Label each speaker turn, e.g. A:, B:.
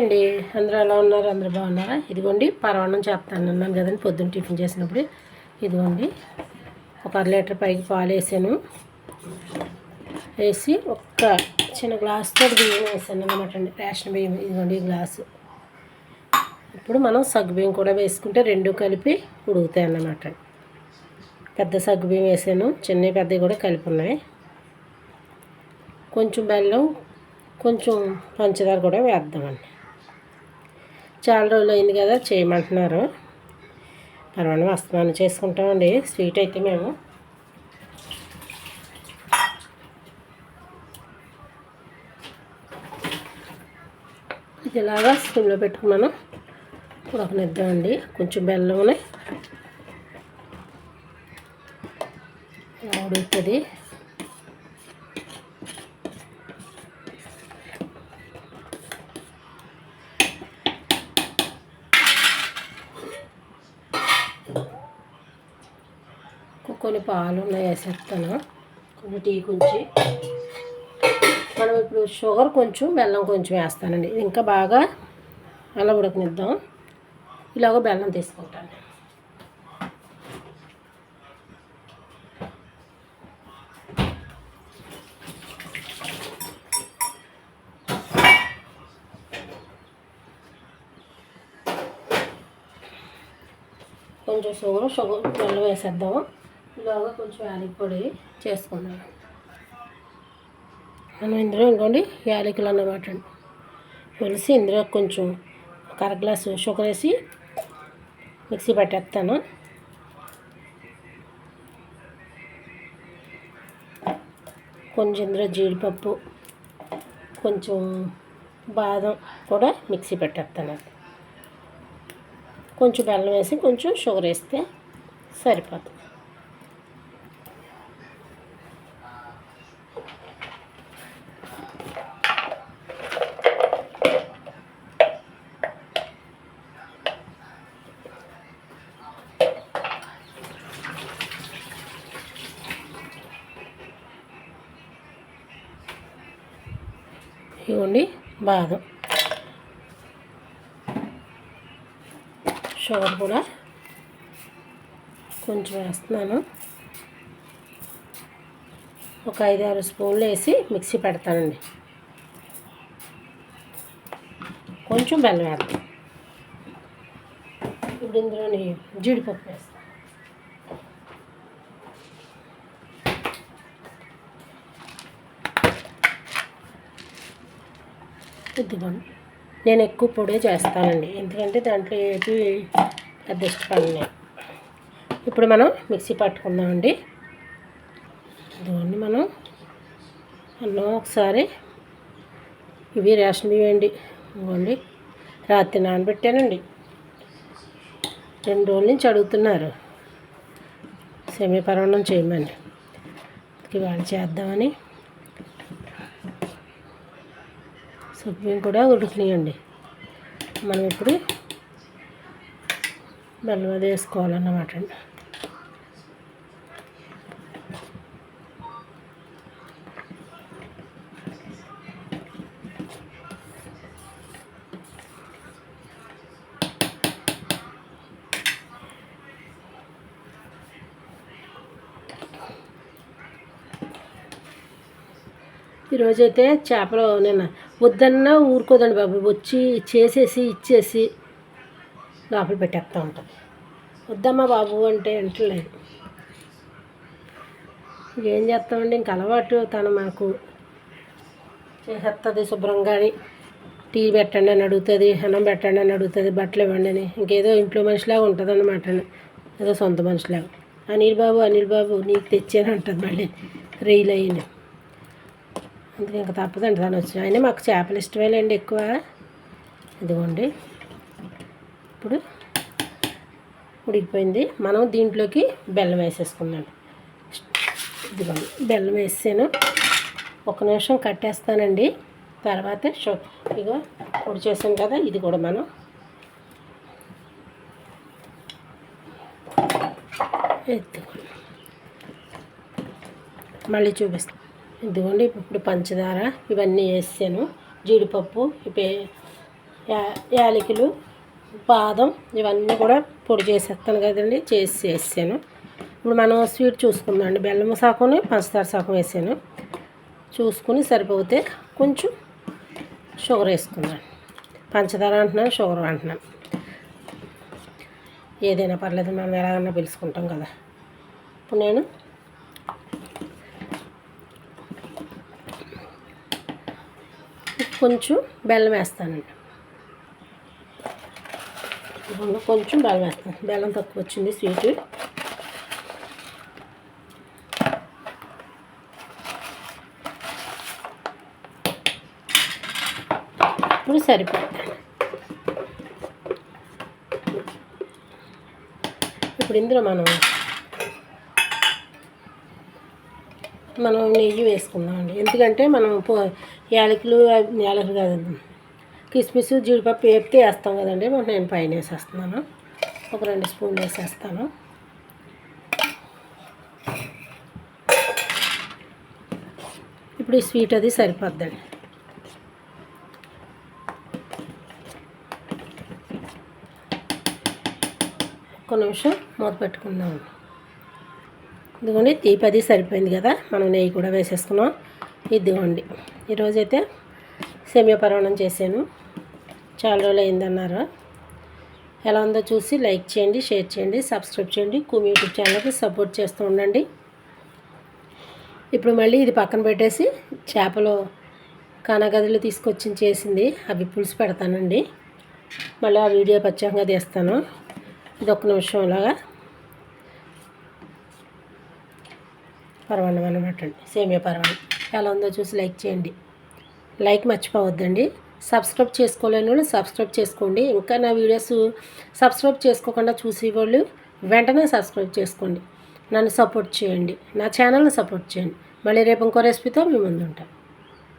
A: అండి. అందరూ ఎలా ఉన్నారు? అందరూ బాగున్నారా? ఇదిగోండి పరవాన్నం చేస్తాను అన్నాను కదండి. పొద్దున్న టిఫిన్ చేసినప్పుడు. ఇదిగోండి ఒక అర లీటర్ పైకి పాలు వేసాను. వేసి ఒక్క చిన్న గ్లాస్తో బియ్యం వేసాను అనమాట అండి. రేషన్ బియ్యం ఇదిగోండి ఈ గ్లాసు. ఇప్పుడు మనం సగ్గు బియ్యం కూడా వేసుకుంటే రెండు కలిపి ఉడుకుతాయి అన్నమాట. పెద్ద సగ్గు బియ్యం వేసాను. చిన్నవి పెద్దవి కూడా కలిపి ఉన్నాయి. కొంచెం బెల్లం కొంచెం పంచదార కూడా వేద్దామండి. చాలా రోజులు అయింది కదా చేయమంటున్నారు. పర్వాలేదు వస్తున్నాను చేసుకుంటామండి. స్వీట్ అయితే మేము. ఇలాగా స్కూల్లో పెట్టుకున్నాను. ఉడకనిద్దామండి కొంచెం బెల్లంని ఉడుకుతుంది కొన్ని పాలు ఉన్నాయి వేసేస్తాను కొన్ని టీ కొంచెం. మనం ఇప్పుడు షుగర్ కొంచెం బెల్లం కొంచెం వేస్తానండి. ఇది ఇంకా బాగా అలా ఉడకనిద్దాం. ఇలాగ బెల్లం తీసుకుంటాను. కొంచెం షుగర్ షుగర్ బెల్లం వేసేద్దాము ఇలాగా కొంచెం యాలకి పొడి చేసుకున్నాను. మనం ఇందులో ఇంకోండి యాలకులు అన్నమాట అండి. ఇందులో కొంచెం ఒక అర గ్లాసు షుగర్ వేసి మిక్సీ పట్టేస్తాను. కొంచెం ఇందులో జీడిపప్పు కొంచెం బాదం కూడా మిక్సీ పెట్టేస్తాను. కొంచెం బెల్లం వేసి కొంచెం షుగర్ వేస్తే సరిపోతుంది. ఇవ్వండి. బాదం షుగర్ కూడా కొంచెం వేస్తున్నాను. ఒక ఐదు ఆరు స్పూన్లు వేసి మిక్సీ పెడతానండి. కొంచెం బెల్లం వేస్తాను ఇప్పుడు ఇందులోని జీడిపప్పు వేస్తాను. ఇదిగోండి నేను ఎక్కువ పొడే చేస్తానండి. ఎందుకంటే దాంట్లో ఏది పెద్ద ఇష్టపడి ఇప్పుడు మనం మిక్సీ పట్టుకుందామండి. దాన్ని మనం. అన్నం ఒకసారి ఇవి రేషన్ బియ్యం అండి రాత్రి నానబెట్టానండి. రెండు రోజుల నుంచి అడుగుతున్నారు. సెమీ పర్వణం చేయమని ఇవాళ చేద్దామని. సగ్గుబియ్యం కూడా ఉడికినాయండి. మనం ఇప్పుడు బెల్లం అది వేసుకోవాలన్నమాట అండి. ఈరోజైతే చేపలు నిన్న వద్దన్నా ఊరుకోదండి బాబు. వచ్చి చేసేసి ఇచ్చేసి లోపల పెట్టేస్తూ ఉంటాం. వద్దమ్మా బాబు అంటే వింటలేదు. ఏం చేస్తామండి? ఇంక అలవాటు తను మాకు. చేసేస్తుంది శుభ్రంగా టీ పెట్టండి అని అడుగుతుంది అన్నం పెట్టండి అని అడుగుతుంది బట్టలు ఇవ్వండి అని. ఇంకేదో ఇంట్లో మనిషిలాగా ఉంటుంది అన్నమాట ఏదో సొంత మనిషిలాగా. అనిల్ బాబు అనిల్ బాబు నీకు తెచ్చాను అంటుంది మళ్ళీ. రెయిల్ అయ్యింది. అందుకే ఇంకా తప్పదండి. దాని వచ్చిన అయినా మాకు చేపలు ఇష్టమేలేండి ఎక్కువ. ఇదిగోండి. ఇప్పుడు ఉడికిపోయింది. మనం దీంట్లోకి బెల్లం వేసేసుకుందాం. ఇదిగోండి. బెల్లం వేసాను ఒక నిమిషం కట్టేస్తానండి. తర్వాత షో ఇగో పొడి చేసాం కదా ఇది కూడా మనం ఎత్తుకోండి మళ్ళీ చూపిస్తాను ఇదిగోండి ఇప్పుడు పంచదార ఇవన్నీ వేసాను. జీడిపప్పు ఇవే యాలకులు బాదం ఇవన్నీ కూడా పొడి చేసేస్తాను కదండి చేసి వేసాను. ఇప్పుడు మనం స్వీట్ చూసుకుందాం అండి. బెల్లం సాకుని పంచదార సాకం వేసాను. చూసుకుని సరిపోతే కొంచెం షుగర్ వేసుకుందాం. పంచదార అంటున్నాను షుగర్ అంటున్నాను ఏదైనా పర్లేదు మనం ఎలాగన్నా పిలుచుకుంటాం కదా. ఇప్పుడు నేను కొంచెం బెల్లం వేస్తానండి కొంచెం బెల్లం వేస్తాను. బెల్లం తక్కువ వచ్చింది స్వీట్. ఇప్పుడు సరిపోతుంది. ఇప్పుడు ఇందులో మనం మనం నెయ్యి వేసుకుందామండి. ఎందుకంటే మనం పో యాలకులు యాలకులు కాదు కిస్మిస్ జీడిపప్పు వేపితే వేస్తాం కదండి. మనం నేను పైన వేసేస్తున్నాను. ఒక రెండు స్పూన్లు వేసేస్తాను. ఇప్పుడు ఈ స్వీట్ అది సరిపోద్దండి. ఒక్క నిమిషం మూత పెట్టుకుందామండి. ఇదిగోండి తీపి అది సరిపోయింది కదా మనం నెయ్యి కూడా వేసేసుకున్నాం. ఇదిగోండి ఈరోజైతే సేమియా పరవణం చేశాను. చాలా రోజులు అయిందన్నారు. ఎలా ఉందో చూసి లైక్ చేయండి షేర్ చేయండి సబ్స్క్రైబ్ చేయండి. కుమి యూట్యూబ్ ఛానల్కి సపోర్ట్ చేస్తూ ఉండండి. ఇప్పుడు మళ్ళీ ఇది పక్కన పెట్టేసి చేపలు కానగదులు తీసుకొచ్చి చేసింది. అవి పులుసు పెడతానండి. మళ్ళీ ఆ వీడియో ప్రత్యేకంగా తీస్తాను. ఇది ఒక్క నిమిషం అలాగా పరమాన్నం అనమాట అండి సేమియా పరమాన్నం ఎలా ఉందో చూసి లైక్ చేయండి. లైక్ మర్చిపోవద్దండి. సబ్స్క్రైబ్ చేసుకోలేని వాళ్ళు సబ్స్క్రైబ్ చేసుకోండి. ఇంకా నా వీడియోస్ సబ్స్క్రైబ్ చేసుకోకుండా చూసేవాళ్ళు వెంటనే సబ్స్క్రైబ్ చేసుకోండి. నన్ను సపోర్ట్ చేయండి. నా ఛానల్ని సపోర్ట్ చేయండి. మళ్ళీ రేపు ఇంకో రెసిపీతో మీ ముందు ఉంటాను